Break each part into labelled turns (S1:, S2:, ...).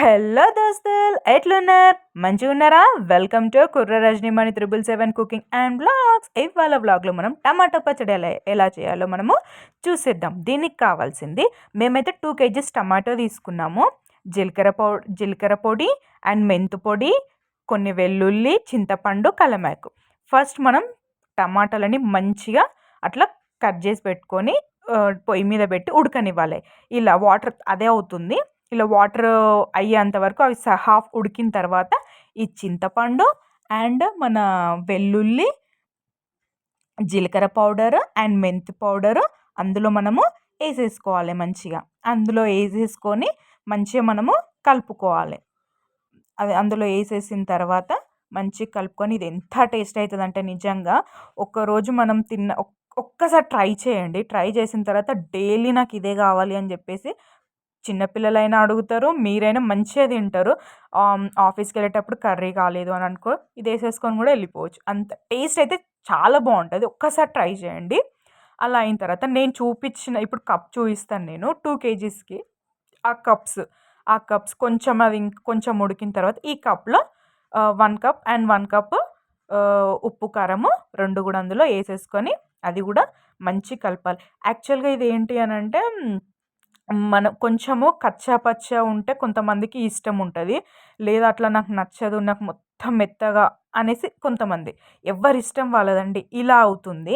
S1: Hello దోస్తులు ఎట్లున్నారు? మంచిగా ఉన్నారా? Welcome to Kurra Rajanimani triple seven cooking and blogs. ఇవాళ బ్లాగ్లో మనం టమాటో పచ్చడి ఎలా ఎలా చేయాలో మనము చూసేద్దాం. దీనికి కావాల్సింది మేమైతే టూ కేజీస్ టమాటో తీసుకున్నాము. జీలకర్ర పౌ జీలకర్ర పొడి అండ్ మెంతు పొడి కొన్ని వెల్లుల్లి చింతపండు కలమాకు ఫస్ట్ మనం టమాటాలని మంచిగా అట్లా కట్ చేసి పెట్టుకొని పొయ్యి మీద పెట్టి ఉడకనివ్వాలి. ఇలా వాటర్ అదే అవుతుంది. ఇలా వాటర్ అయ్యేంత వరకు అవి హాఫ్ ఉడికిన తర్వాత ఈ చింతపండు అండ్ మన వెల్లుల్లి జీలకర్ర పౌడర్ అండ్ మెంతి పౌడర్ అందులో మనము వేసేసుకోవాలి మంచిగా. అందులో వేసేసుకొని మంచిగా మనము కలుపుకోవాలి. అది అందులో వేసేసిన తర్వాత మంచిగా కలుపుకొని ఇది ఎంత టేస్ట్ అవుతుంది అంటే నిజంగా ఒక్కరోజు మనం తిన్న ఒక్కసారి ట్రై చేయండి. ట్రై చేసిన తర్వాత డైలీ నాకు ఇదే కావాలి అని చెప్పేసి చిన్నపిల్లలైనా అడుగుతారు మీరైనా మంచిగా తింటారు. ఆఫీస్కి వెళ్ళేటప్పుడు కర్రీ కాలేదు అని అనుకో ఇది వేసేసుకొని కూడా వెళ్ళిపోవచ్చు. అంత టేస్ట్ అయితే చాలా బాగుంటుంది. ఒక్కసారి ట్రై చేయండి. అలా అయిన తర్వాత నేను చూపించిన ఇప్పుడు కప్ చూపిస్తాను నేను టూ కేజీస్కి ఆ కప్స్. ఆ కప్స్ కొంచెం అది కొంచెం ఉడికిన తర్వాత ఈ కప్లో one cup and one cup ఉప్పు కారము రెండు కూడా అందులో వేసేసుకొని అది కూడా మంచి కలపాలి. యాక్చువల్గా ఇది ఏంటి అని అంటే మనం కొంచెము కచ్చా పచ్చా ఉంటే కొంతమందికి ఇష్టం ఉంటుంది. లేదా అట్లా నాకు నచ్చదు నాకు మొత్తం మెత్తగా అనేసి కొంతమంది. ఎవరి ఇష్టం వాళ్ళదండి. ఇలా అవుతుంది.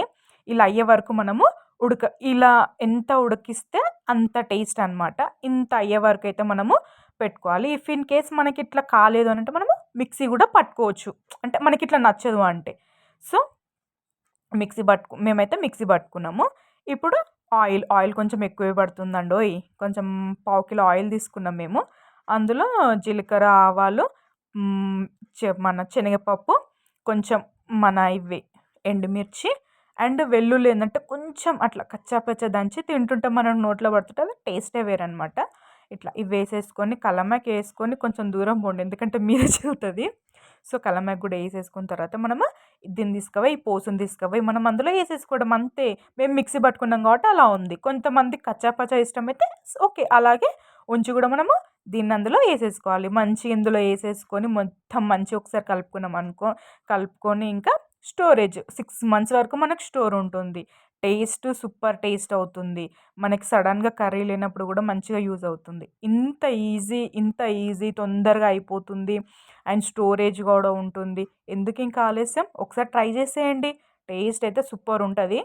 S1: ఇలా అయ్యే వరకు మనము ఉడక ఇలా ఎంత ఉడికిస్తే అంత టేస్ట్ అనమాట ఇంత అయ్యే వరకు అయితే మనము పెట్టుకోవాలి. ఇఫ్ ఇన్ కేస్ మనకి ఇట్లా కాలేదు అని అంటే మనము మిక్సీ కూడా పట్టుకోవచ్చు. అంటే మనకి ఇట్లా నచ్చదు అంటే. సో మిక్సీ పట్టుకు మేమైతే మిక్సీ పట్టుకున్నాము. ఇప్పుడు ఆయిల్ ఆయిల్ కొంచెం ఎక్కువే పడుతుందండోయ్ కొంచెం పావు కిలో ఆయిల్ తీసుకున్నాం మేము. అందులో జీలకర్ర ఆవాలు మన శనగపప్పు కొంచెం మన ఇవి ఎండుమిర్చి అండ్ వెల్లుల్లి ఏంటంటే కొంచెం అట్లా కచ్చాపచ్చ దంచి తింటుంటే మనం నోట్లో పడుతుంటే అది టేస్టే వేరనమాట ఇట్లా ఇవి వేసేసుకొని కలమాకి వేసుకొని కొంచెం దూరం పోండి. ఎందుకంటే మీరే చెబుతుంది సో కలమాకు కూడా వేసేసుకున్న తర్వాత మనము దీన్ని తీసుకుపోయి పోసుని తీసుకుపోయి మనం అందులో వేసేసుకోవడం అంతే. మేము మిక్సీ పట్టుకున్నాం కాబట్టి అలా ఉంది. కొంతమంది కచ్చాపచ్చా ఇష్టం అయితే ఓకే. అలాగే ఉంచి కూడా మనము దీన్ని అందులో వేసేసుకోవాలి మంచి ఇందులో వేసేసుకొని మొత్తం మంచి ఒకసారి కలుపుకున్నాం అనుకో కలుపుకొని ఇంకా స్టోరేజ్ సిక్స్ మంత్స్ వరకు మనకు స్టోర్ ఉంటుంది. టేస్ట్ సూపర్ టేస్ట్ అవుతుంది. మనకి సడన్గా కర్రీ లేనప్పుడు కూడా మంచిగా యూజ్ అవుతుంది. ఇంత ఈజీ ఇంత ఈజీ తొందరగా అయిపోతుంది అండ్ స్టోరేజ్ కూడా ఉంటుంది. ఎందుకు ఇంకా ఆలస్యం? ఒకసారి ట్రై చేసేయండి. టేస్ట్ అయితే సూపర్ ఉంటుంది.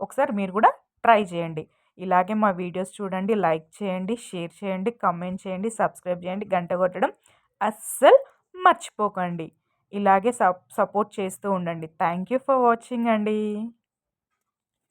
S1: ఒకసారి మీరు కూడా ట్రై చేయండి. ఇలాగే మా వీడియోస్ చూడండి లైక్ చేయండి షేర్ చేయండి కమెంట్ చేయండి సబ్స్క్రైబ్ చేయండి గంట కొట్టడం అస్సలు మర్చిపోకండి. ఇలాగే సపోర్ట్ చేస్తూ ఉండండి. థ్యాంక్ యూ ఫర్ వాచింగ్ అండి.